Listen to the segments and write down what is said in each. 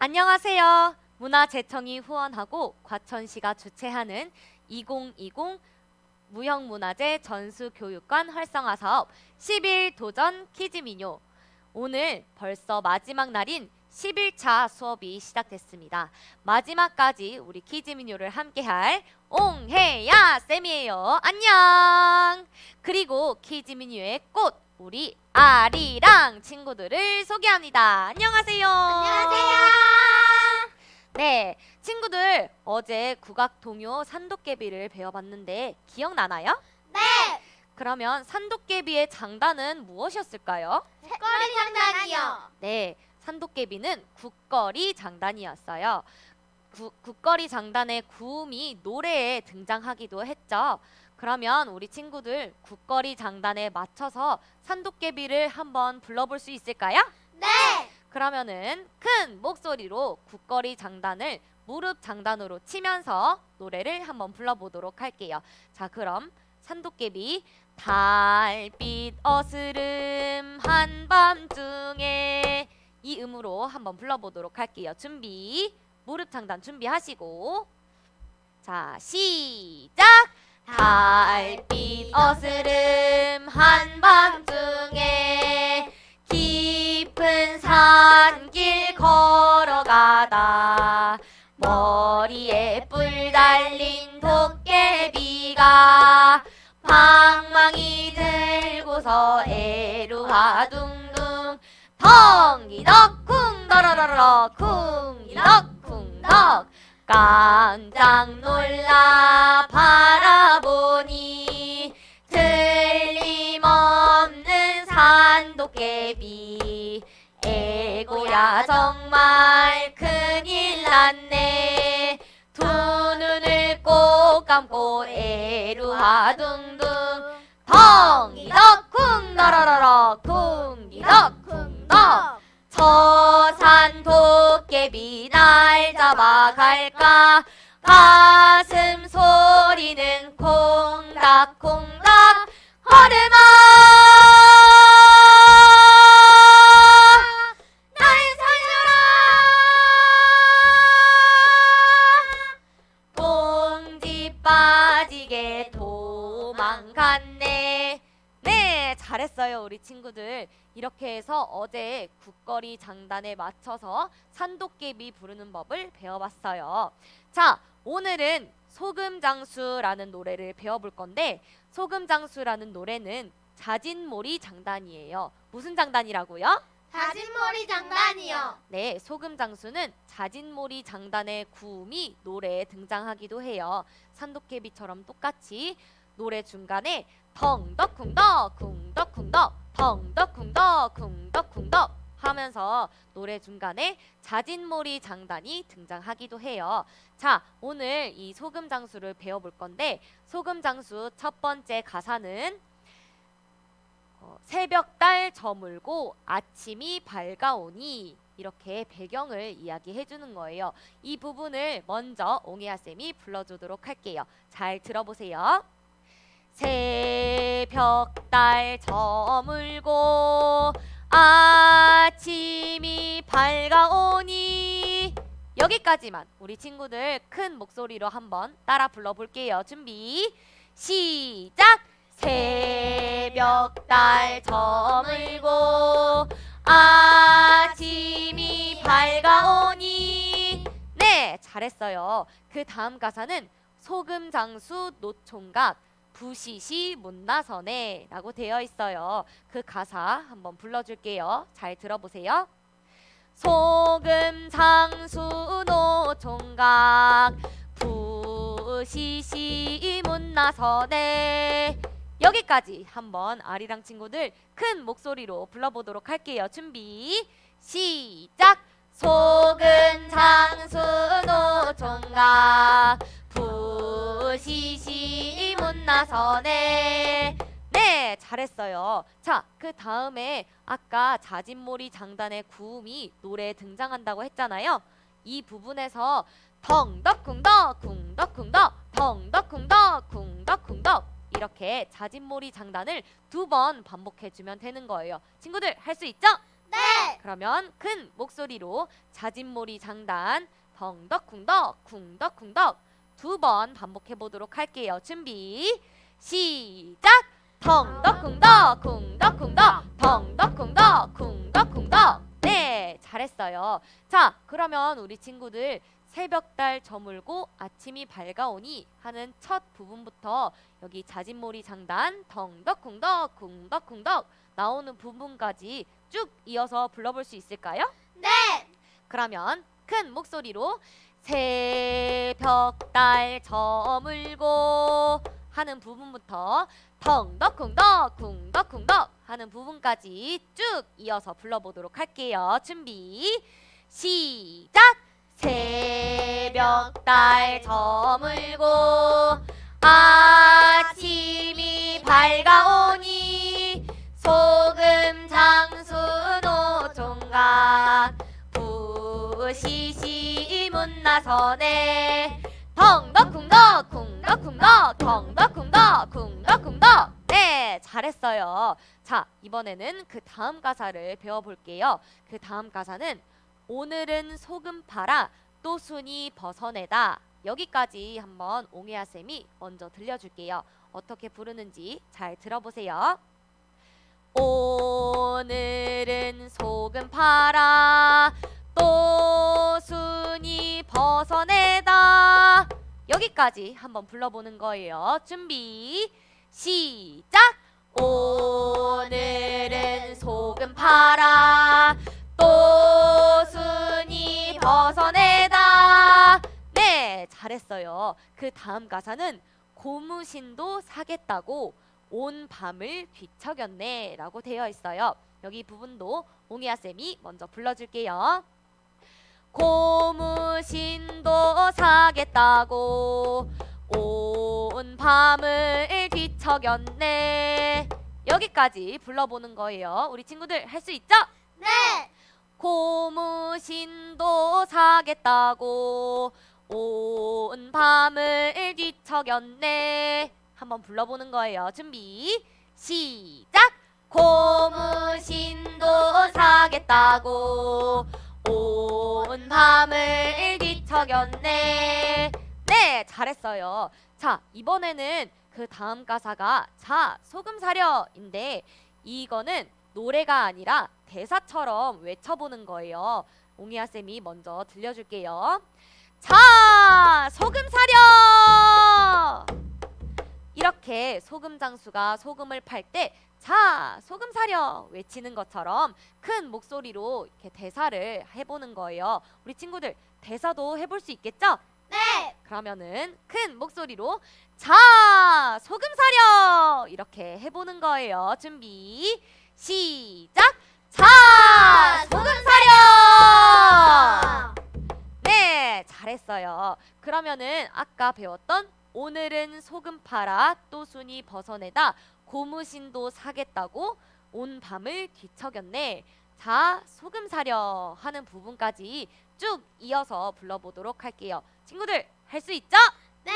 안녕하세요. 문화재청이 후원하고 과천시가 주최하는 2020 무형문화재 전수교육관 활성화 사업 10일 도전 퀴즈민요. 오늘 벌써 마지막 날인 11차 수업이 시작됐습니다. 마지막까지 우리 퀴즈민요를 함께할 옹혜야 쌤이에요. 안녕. 그리고 퀴즈민요의 꽃 우리 아리랑 친구들을 소개합니다. 안녕하세요. 안녕하세요. 네, 친구들 어제 국악 동요 산도깨비를 배워봤는데 기억나나요? 네. 그러면 산도깨비의 장단은 무엇이었을까요? 색깔이 장난이요. 네, 산도깨비는 국거리 장단이었어요. 구, 국거리 장단의 구음이 노래에 등장하기도 했죠. 그러면 우리 친구들 국거리 장단에 맞춰서 산도깨비를 한번 불러볼 수 있을까요? 네. 그러면은 큰 목소리로 국거리 장단을 무릎 장단으로 치면서 노래를 한번 불러보도록 할게요. 자, 그럼 산도깨비 달빛 어스름 한밤중에 이 음으로 한번 불러보도록 할게요. 준비 무릎 장단 준비하시고 자 시작 달빛 어스름 한밤중에 깊은 산길 걸어가다. 머리에 뿔 달린 도깨비가 방망이 들고서 에루하 둥둥 덩이덕 쿵더러러러 쿵이덕 쿵덕. 깜짝 놀라 바라 도깨비. 에고야 정말 큰일 났네. 두 눈을 꼭 감고 에루하 둥둥. 덩이덕 쿵더러러러 쿵이덕 쿵덕. 저산 도깨비 날 잡아갈까? 가슴 소리는 콩닥콩닥. 허름아 도망갔네 네 잘했어요 우리 친구들 이렇게 해서 어제 국거리 장단에 맞춰서 산도깨비 부르는 법을 배워봤어요 자 오늘은 소금장수라는 노래를 배워볼 건데 소금장수라는 노래는 자진몰이 장단이에요 무슨 장단이라고요? 다진머리 장난이요. 네, 소금장수는 자진몰이 장단의 구음이 노래에 등장하기도 해요. 산도깨비처럼 똑같이 노래 중간에 덩덕쿵덕 쿵덕쿵덕 덩덕쿵덕 쿵덕쿵덕 하면서 노래 중간에 자진몰이 장단이 등장하기도 해요. 자, 오늘 이 소금 장수를 배워볼 건데 소금 장수 첫 번째 가사는 어, 새벽 달 저물고 아침이 밝아오니 이렇게 배경을 이야기해 주는 거예요. 이 부분을 먼저 옹혜아 쌤이 불러주도록 할게요. 잘 들어보세요. 새벽달 저물고 아침이 밝아오니 여기까지만 우리 친구들 큰 목소리로 한번 따라 불러볼게요. 준비 시작. 새벽달 저물고 아침이 밝아오니 네 잘했어요 그 다음 가사는 소금 장수 노총각 부시시 문나선에 라고 되어 있어요 그 가사 한번 불러줄게요 잘 들어보세요 소금장수 노총각 부시시 문나선에 여기까지 한번 아리랑 친구들 큰 목소리로 불러보도록 할게요. 준비 시작. 소금 장수 노총각 부 시시 문나선에 네 잘했어요. 자 그 다음에 아까 자진몰이 장단의 구음이 노래에 등장한다고 했잖아요. 이 부분에서 덩덕쿵덕 쿵덕쿵덕 덩덕쿵덕 쿵덕쿵덕 이렇게 자진몰이 장단을 두 번 반복해 주면 되는 거예요. 친구들 할 수 있죠? 네. 네. 그러면 큰 목소리로 자진몰이 장단 덩덕쿵덕 쿵덕쿵덕 두 번 반복해 보도록 할게요. 준비 시작 덩덕쿵덕 쿵덕쿵덕 덩덕쿵덕 쿵덕쿵덕 네 잘했어요. 자 그러면 우리 친구들 새벽달 저물고 아침이 밝아오니 하는 첫 부분부터 여기 자진몰이 장단 덩덕쿵덕 쿵덕쿵덕 나오는 부분까지 쭉 이어서 불러볼 수 있을까요? 네. 그러면 큰 목소리로 새벽달 저물고 하는 부분부터 덩덕쿵덕 쿵덕쿵덕 하는 부분까지 쭉 이어서 불러보도록 할게요. 준비 시작 새벽달 저물고 아침이 밝아오니 소금 장수 노총각 부시시 문 나서네. 덩덕쿵덕 쿵덕쿵덕 덩덕쿵덕 쿵덕쿵덕. 네 잘했어요. 자 이번에는 그 다음 가사를 배워볼게요. 그 다음 가사는 오늘은 소금 팔아 또 순이 벗어내다. 여기까지 한번 옹혜아 쌤이 먼저 들려줄게요. 어떻게 부르는지 잘 들어보세요. 오늘은 소금 팔아 또 순이 벗어내다 여기까지 한번 불러보는 거예요. 준비 시작 오늘은 소금 팔아 또 순이 벗어내다 네 잘했어요. 그 다음 가사는 고무신도 사겠다고 온 밤을 뒤척였네 라고 되어 있어요. 여기 부분도 옹이아 쌤이 먼저 불러줄게요. 고무신도 사겠다고 온 밤을 뒤척였네. 여기까지 불러보는 거예요. 우리 친구들 할 수 있죠? 네. 고무신도 사겠다고 온 밤을 뒤척였네. 한번 불러보는 거예요. 준비 시작. 고무신도 사겠다고 온 밤을 뒤척였네. 네, 잘했어요. 자, 이번에는 그 다음 가사가 자, 소금 사려인데 이거는 노래가 아니라 대사처럼 외쳐보는 거예요. 옹이아 쌤이 먼저 들려줄게요. 자, 소금 사려! 이렇게 소금 장수가 소금을 팔 때 자, 소금 사려 외치는 것처럼 큰 목소리로 이렇게 대사를 해보는 거예요. 우리 친구들 대사도 해볼 수 있겠죠? 네. 그러면은 큰 목소리로 자 소금 사려 이렇게 해보는 거예요. 준비 시작. 자 소금 사려. 네 잘했어요. 그러면은 아까 배웠던 오늘은 소금 팔아 또 순이 벗어내다 고무신도 사겠다고 온 밤을 뒤척였네. 자 소금 사려 하는 부분까지 쭉 이어서 불러보도록 할게요. 친구들 할 수 있죠? 네.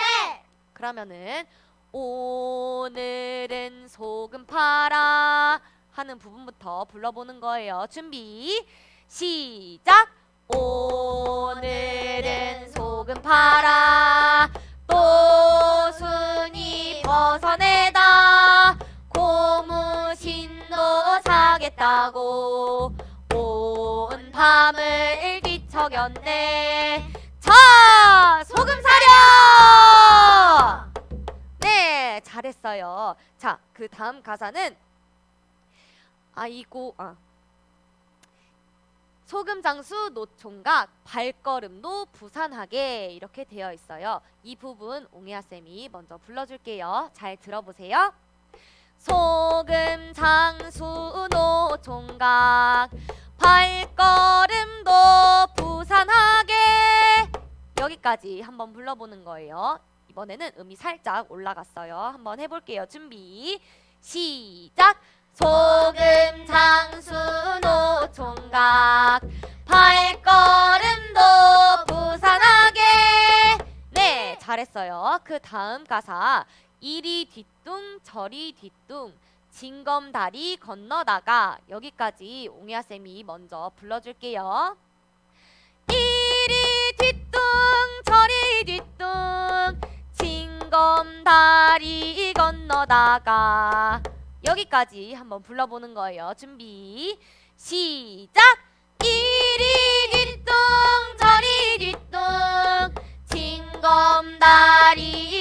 그러면은 오늘은 소금 팔아 하는 부분부터 불러보는 거예요. 준비 시작. 오늘은 소금 팔아 또 순이 벗어내다 고무신도 사겠다고 온 밤을 뒤척였네. 자, 소금 사려! 네, 잘했어요. 자, 그 다음 가사는 아이고, 아. 소금 장수 노총각 발걸음도 부산하게 이렇게 되어 있어요. 이 부분 옹혜아 쌤이 먼저 불러줄게요. 잘 들어보세요. 소금 장수 노총각 발걸음도 부산하게 여기까지 한번 불러보는 거예요. 이번에는 음이 살짝 올라갔어요. 한번 해볼게요. 준비 시작. 소금 장수 노총각. 발걸음도 부산하게. 네 잘했어요. 그 다음 가사. 이리 뒤뚱 저리 뒤뚱 징검다리 건너다가. 여기까지 옹이아 쌤이 먼저 불러줄게요. 이리 뒤뚱 저리 뒤뚱 징검다리 건너다가 여기까지 한번 불러보는 거예요. 준비 시작. 이리 뒤뚱 저리 뒤뚱 징검다리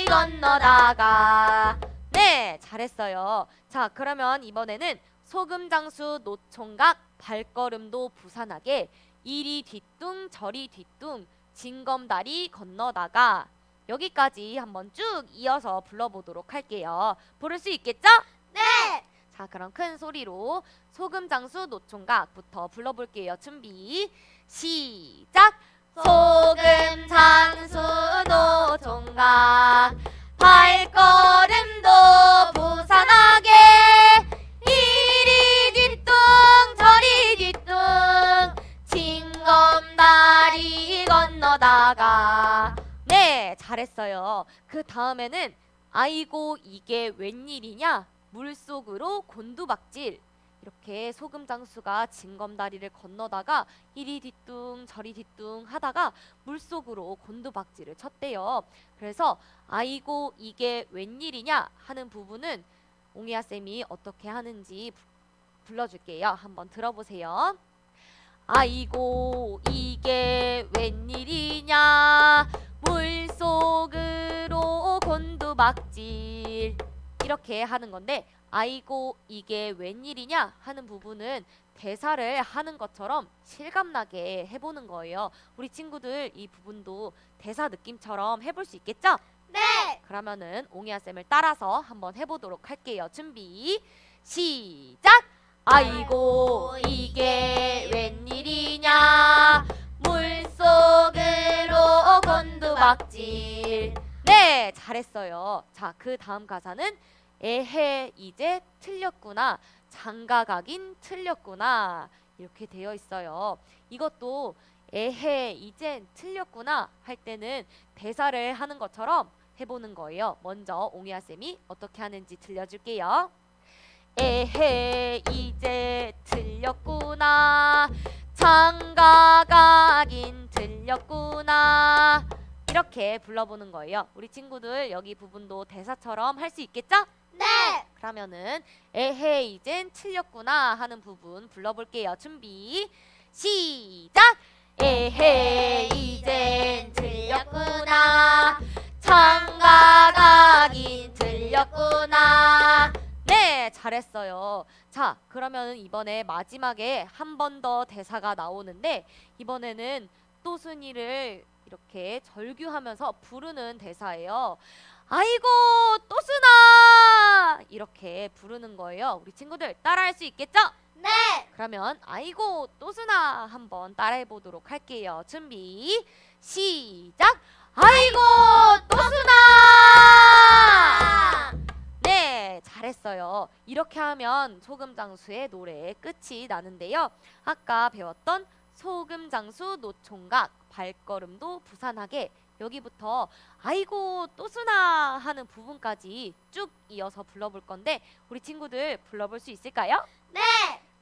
건너다가 네 잘했어요. 자 그러면 이번에는 소금장수 노총각 발걸음도 부산하게 이리 뒤뚱 저리 뒤뚱 징검다리 건너다가 여기까지 한번 쭉 이어서 불러보도록 할게요. 부를 수 있겠죠? 네. 자, 그럼 큰 소리로 소금 장수 노총각부터 불러볼게요. 준비, 시작! 소금 장수 노총각 발걸음도 부산하게 이리 뒤뚱 저리 뒤뚱 징검다리 건너다가 네 잘했어요 그 다음에는 아이고 이게 웬일이냐 물속으로 곤두박질 이렇게 소금 장수가 징검다리를 건너다가 이리 뒤뚱 저리 뒤뚱 하다가 물속으로 곤두박질을 쳤대요. 그래서 아이고 이게 웬일이냐 하는 부분은 옹이아 쌤이 어떻게 하는지 부- 불러줄게요. 한번 들어보세요. 아이고 이게 웬일이냐 물속으로 곤두박질 이렇게 하는 건데 아이고 이게 웬일이냐 하는 부분은 대사를 하는 것처럼 실감나게 해보는 거예요. 우리 친구들 이 부분도 대사 느낌처럼 해볼 수 있겠죠? 네. 그러면은 옹이아 쌤을 따라서 한번 해보도록 할게요. 준비 시작. 아이고 이게 웬일이냐 물속으로 곤두박질. 네 잘했어요. 자 그 다음 가사는 에헤 이제 틀렸구나 장가가긴 틀렸구나 이렇게 되어 있어요. 이것도 에헤 이젠 틀렸구나 할 때는 대사를 하는 것처럼 해보는 거예요. 먼저 옹이아 쌤이 어떻게 하는지 들려줄게요. 에헤 이제 틀렸구나 장가가긴 틀렸구나 이렇게 불러보는 거예요. 우리 친구들 여기 부분도 대사처럼 할 수 있겠죠? 네. 그러면은 에헤 이젠 틀렸구나 하는 부분 불러볼게요. 준비 시작. 에헤 이젠 틀렸구나 장가가긴 틀렸구나. 네 잘했어요. 자 그러면은 이번에 마지막에 한 번 더 대사가 나오는데 이번에는 또순이를 이렇게 절규하면서 부르는 대사예요. 아이고 또순아 이렇게 부르는 거예요. 우리 친구들 따라할 수 있겠죠? 네. 그러면 아이고 또순아 한번 따라해 보도록 할게요. 준비 시작. 아이고 또순아. 네, 잘했어요. 이렇게 하면 소금 장수의 노래의 끝이 나는데요. 아까 배웠던 소금 장수 노총각 발걸음도 부산하게 여기부터 아이고 또순아 하는 부분까지 쭉 이어서 불러볼 건데 우리 친구들 불러볼 수 있을까요? 네.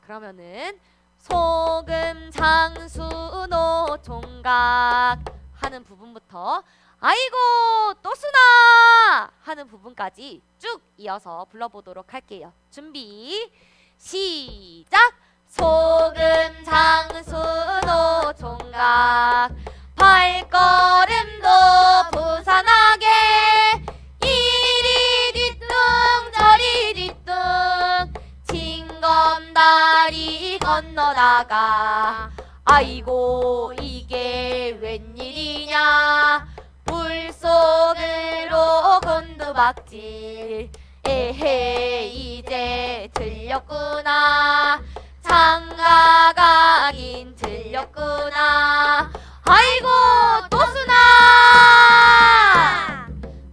그러면은 소금 장수 노총각 하는 부분부터 아이고 또순아 하는 부분까지 쭉 이어서 불러보도록 할게요. 준비 시작 소금 장수 노총각 발걸음도 부산하게. 이리 뒤뚱 저리 뒤뚱. 징검다리 건너다가. 아이고 이게 웬일이냐. 물속으로 곤두박질. 에헤 이제 틀렸구나. 장가가긴 틀렸구나 아이고 또순아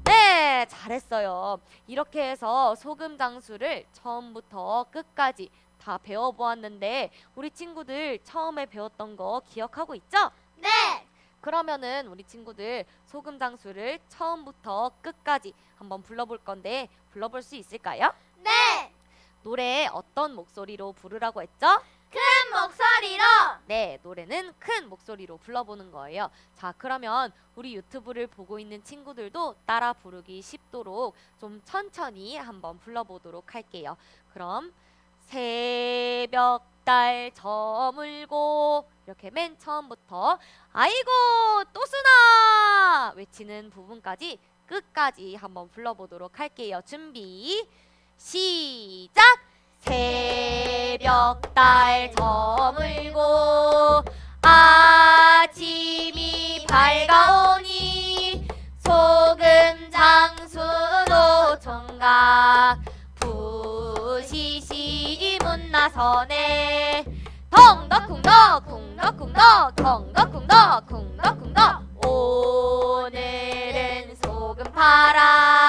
네, 잘했어요. 이렇게 해서 소금 장수를 처음부터 끝까지 다 배워보았는데 우리 친구들 처음에 배웠던 거 기억하고 있죠? 네. 그러면은 우리 친구들 소금 장수를 처음부터 끝까지 한번 불러볼 건데 불러볼 수 있을까요? 네. 노래 어떤 목소리로 부르라고 했죠? 큰 목소리로 네, 노래는 큰 목소리로 불러보는 거예요. 자, 그러면 우리 유튜브를 보고 있는 친구들도 따라 부르기 쉽도록 좀 천천히 한번 불러보도록 할게요. 그럼 새벽 달 저물고 이렇게 맨 처음부터 아이고 또수나 외치는 부분까지 끝까지 한번 불러보도록 할게요. 준비 시작. 새벽 달 저물고 아침이 밝아오니 소금 장수도 총각 부시시 문 나서네 덩덕쿵덕 쿵덕쿵덕 덩덕쿵덕 쿵덕쿵덕. 오늘은 소금 팔아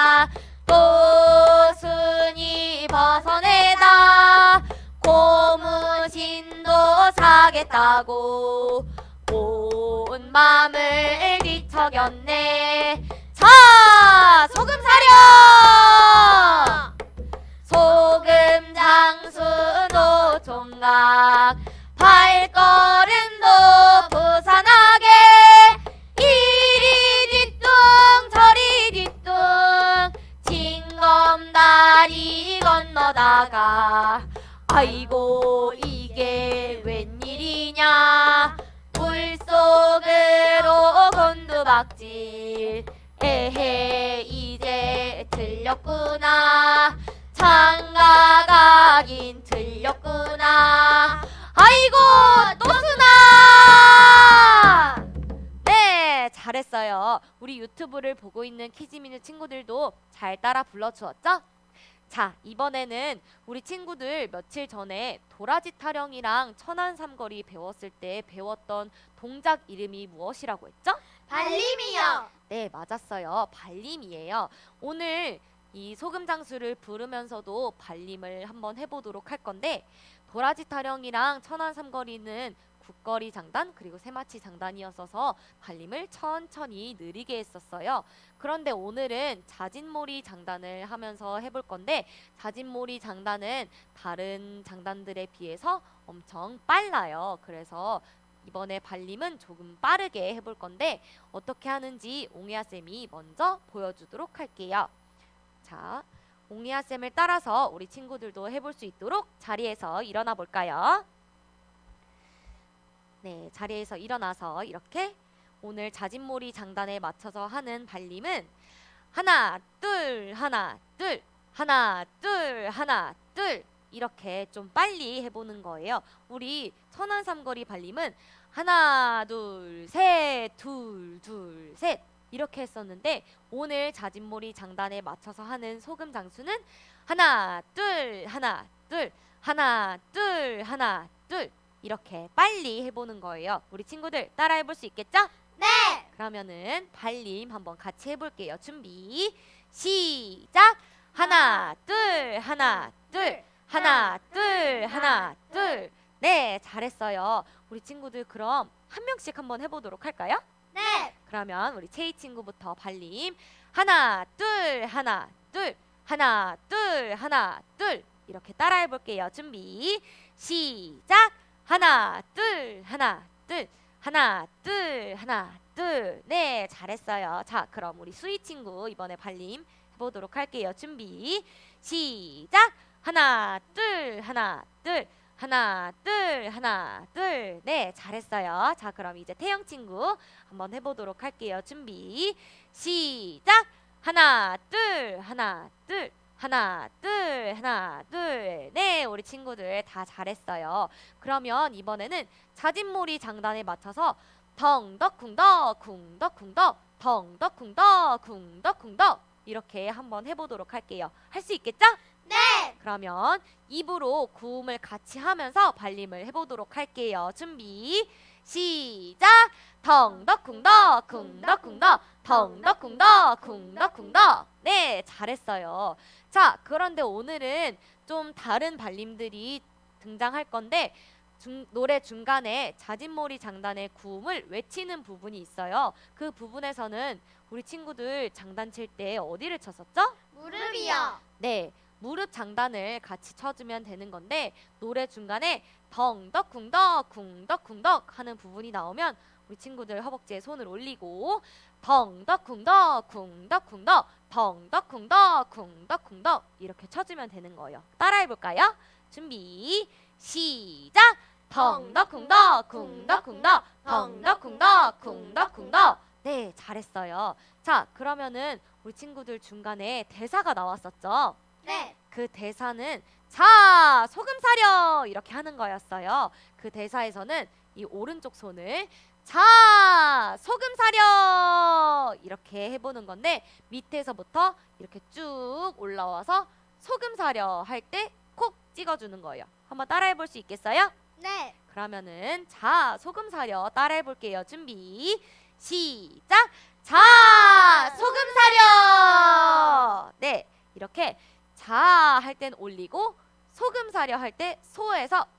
고무신도 사겠다고. 온 맘을 뒤척였네. 자 소금 사려 소금 장수도 종각 발걸음도 부산하게. 이리 뒤뚱 저리 뒤뚱 징검다리 건너다가 아이고 이게 웬일이냐? 물속으로 곤두박질. 에헤 이제 들렸구나. 장가가긴 들렸구나. 아이고 또수나? 네 잘했어요. 우리 유튜브를 보고 있는 키즈미는 친구들도 잘 따라 불러주었죠? 자 이번에는 우리 친구들 며칠 전에 도라지 타령이랑 천안 삼거리 배웠을 때 배웠던 동작 이름이 무엇이라고 했죠? 발림이요 네, 맞았어요. 발림이에요. 오늘 이 소금 장수를 부르면서도 발림을 한번 해보도록 할 건데 도라지 타령이랑 천안 삼거리는 국거리 장단 그리고 세마치 장단이었어서 발림을 천천히 느리게 했었어요. 그런데 오늘은 자진몰이 장단을 하면서 해볼 건데 자진몰이 장단은 다른 장단들에 비해서 엄청 빨라요. 그래서 이번에 발림은 조금 빠르게 해볼 건데 어떻게 하는지 옹이아 쌤이 먼저 보여주도록 할게요. 자, 옹이아 쌤을 따라서 우리 친구들도 해볼 수 있도록 자리에서 일어나 볼까요? 네, 자리에서 일어나서 이렇게 오늘 자진몰이 장단에 맞춰서 하는 발림은 하나, 둘, 하나, 둘, 하나, 둘, 하나, 둘 이렇게 좀 빨리 해보는 거예요. 우리 천안 삼거리 발림은 하나, 둘, 셋, 둘, 둘, 셋 이렇게 했었는데 오늘 자진몰이 장단에 맞춰서 하는 소금 장수는 하나, 둘, 하나, 둘, 하나, 둘, 하나, 둘 이렇게 빨리 해보는 거예요. 우리 친구들 따라 해 볼 수 있겠죠? 네 그러면은 발림 한번 같이 해볼게요. 준비 시작. 하나, 둘, 하나, 둘, 하나, 둘, 하나, 둘. 네, 잘했어요. 우리 친구들 그럼 한 명씩 한번 해보도록 할까요? 네 그러면 우리 체이 친구부터 발림 하나, 둘, 하나, 둘, 하나, 둘, 하나, 둘 이렇게 따라 해 볼게요. 준비 시작. 하나, 둘, 하나, 둘, 하나, 둘, 하나, 둘. 네, 잘했어요. 자, 그럼 우리 수희 친구 이번에 발림 해보도록 할게요. 준비 시작. 하나, 둘, 하나, 둘, 하나, 둘, 하나, 둘. 네, 잘했어요. 자, 그럼 이제 태영 친구 한번 해보도록 할게요. 준비 시작. 하나, 둘, 하나, 둘. 하나, 둘, 하나, 둘. 네, 우리 친구들 다 잘했어요. 그러면 이번에는 자진몰이 장단에 맞춰서 덩덕쿵덕, 쿵덕쿵덕, 덩덕쿵덕, 쿵덕쿵덕 이렇게 한번 해보도록 할게요. 할 수 있겠죠? 네 그러면 입으로 구음을 같이 하면서 발림을 해보도록 할게요. 준비 시작. 덩덕쿵덕 쿵덕쿵덕 덩덕쿵덕 쿵덕쿵덕 네 잘했어요. 자 그런데 오늘은 좀 다른 발림들이 등장할 건데 중, 노래 중간에 자진몰이 장단의 구음을 외치는 부분이 있어요. 그 부분에서는 우리 친구들 장단 칠 때 어디를 쳤었죠? 무릎이요 네, 무릎 장단을 같이 쳐주면 되는 건데 노래 중간에 덩덕쿵덕 쿵덕쿵덕 하는 부분이 나오면 우리 친구들 허벅지에 손을 올리고 덩덕쿵덕 쿵덕쿵덕 덩덕쿵덕 쿵덕쿵덕 이렇게 쳐주면 되는 거예요. 따라해 볼까요? 준비 시작. 덩덕쿵덕 쿵덕쿵덕 덩덕쿵덕 쿵덕쿵덕 네 잘했어요. 자 그러면은 우리 친구들 중간에 대사가 나왔었죠. 네. 그 대사는 자 소금 사려 이렇게 하는 거였어요. 그 대사에서는 이 오른쪽 손을 자 소금 사려 이렇게 해보는 건데 밑에서부터 이렇게 쭉 올라와서 소금 사려 할 때 콕 찍어주는 거예요. 한번 따라해 볼 수 있겠어요? 네. 그러면은 자 소금 사려 따라해 볼게요. 준비 시작. 자 소금 사려. 네 이렇게 자 할 땐 올리고 소금 사려 할 때 소에서 콕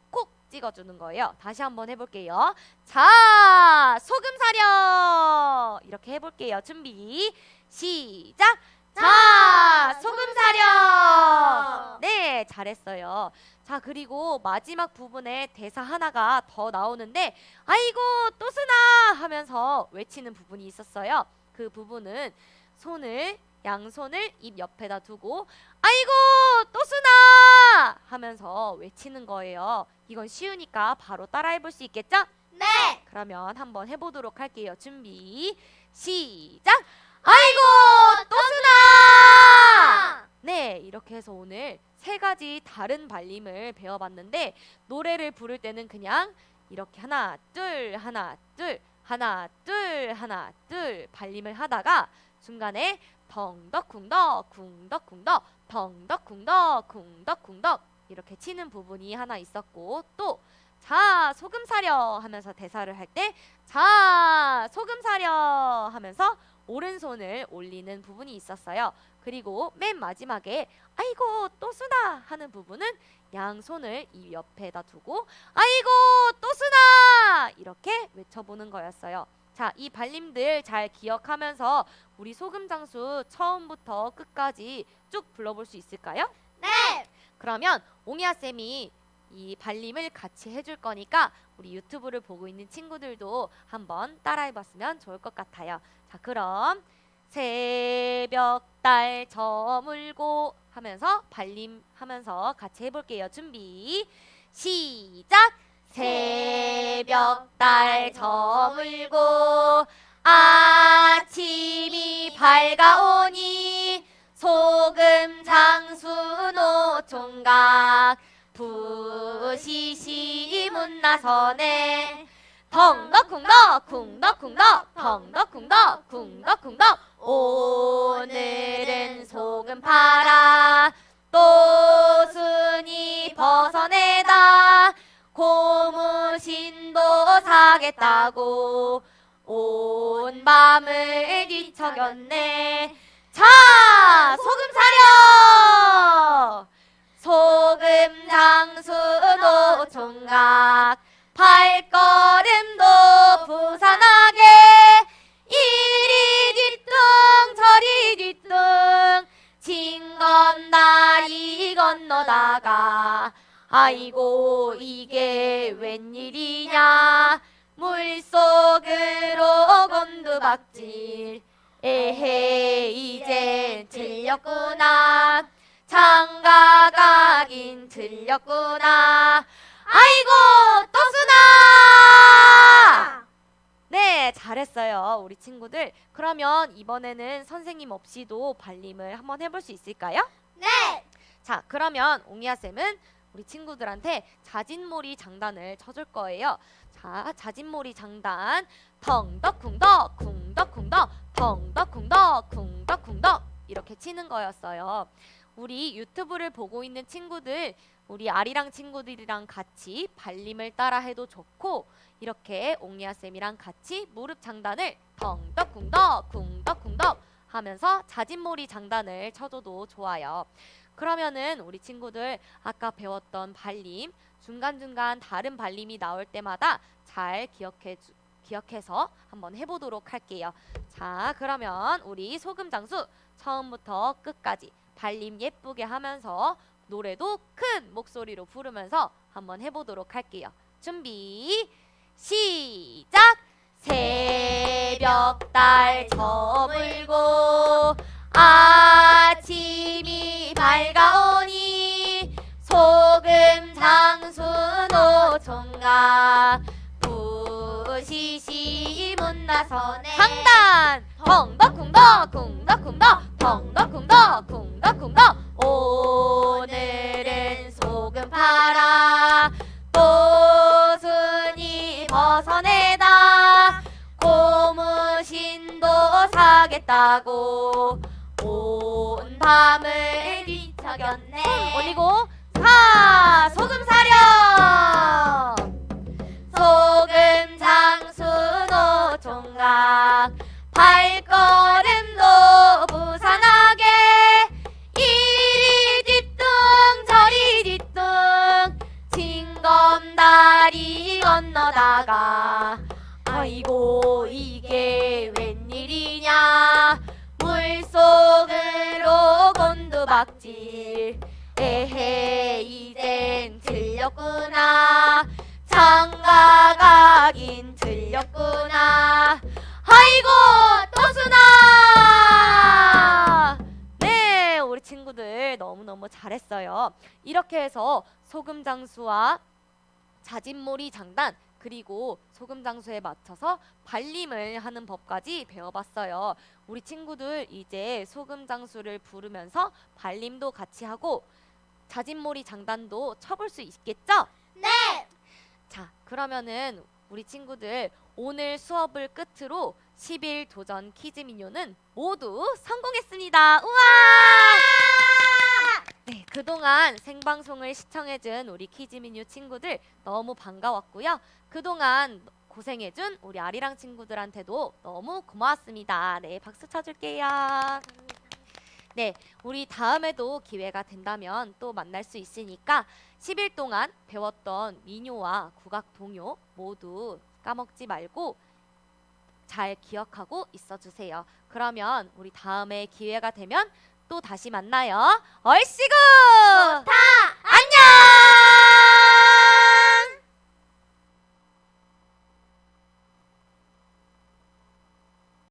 찍어주는 거예요. 다시 한번 해볼게요. 자 소금 사려 이렇게 해볼게요. 준비 시작. 자 소금 사려. 네 잘했어요. 자 그리고 마지막 부분에 대사 하나가 더 나오는데 아이고 또 쓰나 하면서 외치는 부분이 있었어요. 그 부분은 손을 양손을 입 옆에다 두고 아이고 또 쓰나 하면서 외치는 거예요. 이건 쉬우니까 바로 따라해 볼 수 있겠죠? 네. 그러면 한번 해보도록 할게요. 준비 시작. 아이고 또 쓰나. 네, 이렇게 해서 오늘 세 가지 다른 발림을 배워봤는데 노래를 부를 때는 그냥 이렇게 하나 둘 하나 둘 하나 둘 하나 둘 발림을 하다가 중간에 덩덕 쿵덕 쿵덕 쿵덕 덩덕 쿵덕 쿵덕 쿵덕 이렇게 치는 부분이 하나 있었고 또 자 소금 사려 하면서 대사를 할 때 자 소금 사려 하면서 오른손을 올리는 부분이 있었어요. 그리고 맨 마지막에 아이고 또 쓰나 하는 부분은 양손을 이 옆에다 두고 아이고 또 쓰나 이렇게 외쳐보는 거였어요. 자, 이 발림들 잘 기억하면서 우리 소금 장수 처음부터 끝까지 쭉 불러볼 수 있을까요? 네. 그러면 옹이아 쌤이 이 발림을 같이 해줄 거니까 우리 유튜브를 보고 있는 친구들도 한번 따라해봤으면 좋을 것 같아요. 자, 그럼 새벽 달 저물고 하면서 발림 하면서 같이 해볼게요. 준비 시작. 새벽 달 저물고 아침이 밝아오니 소금 장수 노 총각. 부시시 문 나서네. 덩덕쿵덕 쿵덕쿵덕 덩덕쿵덕 쿵덕쿵덕. 오늘은 소금 팔아. 또 순이 벗어내다. 고무신도 사겠다고. 온 밤을 뒤척였네 자 소금 사려 소금 장수 노총각 발걸음도 부산하게 이리 뒤뚱 저리 뒤뚱 진건 다리 건너다가 아이고 이게 웬일이냐? 물속으로 곤두박질 에헤 이제 들렸구나 장가 가긴 들렸구나 아이고 또 쓰나 네 잘했어요 우리 친구들 그러면 이번에는 선생님 없이도 발림을 한번 해볼 수 있을까요? 네. 자, 그러면 옹이아 쌤은 우리 친구들한테 자진몰이 장단을 쳐줄 거예요. 자, 자진몰이 장단 덩덕쿵덕 쿵덕쿵덕 덩덕쿵덕 쿵덕쿵덕 이렇게 치는 거였어요. 우리 유튜브를 보고 있는 친구들, 우리 아리랑 친구들이랑 같이 발림을 따라 해도 좋고 이렇게 옹이아 쌤이랑 같이 무릎 장단을 덩덕쿵덕 쿵덕쿵덕 하면서 자진몰이 장단을 쳐줘도 좋아요. 그러면은 우리 친구들 아까 배웠던 발림 중간중간 다른 발림이 나올 때마다 잘 기억해 주, 기억해서 한번 해보도록 할게요. 자, 그러면 우리 소금 장수 처음부터 끝까지 발림 예쁘게 하면서 노래도 큰 목소리로 부르면서 한번 해보도록 할게요. 준비 시작 새벽 달 저물고 아침이 밝아오니 소금 장수 노총각 부시시 문 나서네 상단! 덩덕쿵덕 쿵덕쿵덕 덩덕쿵덕 쿵덕쿵덕. 오늘은 소금 팔아 사겠다고. 온 밤을 뒤척였네. 올리고 사 소금 사려. 소금 장수 노총각. 발 에헤 이젠 틀렸구나. 장가 가긴 틀렸구나. 아이고 또수나! 네 우리 친구들 너무너무 잘했어요. 이렇게 해서 소금 장수와 자진몰이 장단 그리고 소금 장수에 맞춰서 발림을 하는 법까지 배워봤어요. 우리 친구들 이제 소금 장수를 부르면서 발림도 같이 하고 자진몰이 장단도 쳐볼 수 있겠죠? 네. 자, 그러면은 우리 친구들 오늘 수업을 끝으로 10일 도전 퀴즈 미녀는 모두 성공했습니다. 우와! 네, 그동안 생방송을 시청해준 우리 퀴즈미뉴 친구들 너무 반가웠고요. 그동안 고생해준 우리 아리랑 친구들한테도 너무 고마웠습니다. 네, 박수 쳐줄게요. 네, 우리 다음에도 기회가 된다면 또 만날 수 있으니까 10일 동안 배웠던 민요와 국악 동요 모두 까먹지 말고 잘 기억하고 있어 주세요. 그러면 우리 다음에 기회가 되면 또 다시 만나요. 얼씨구!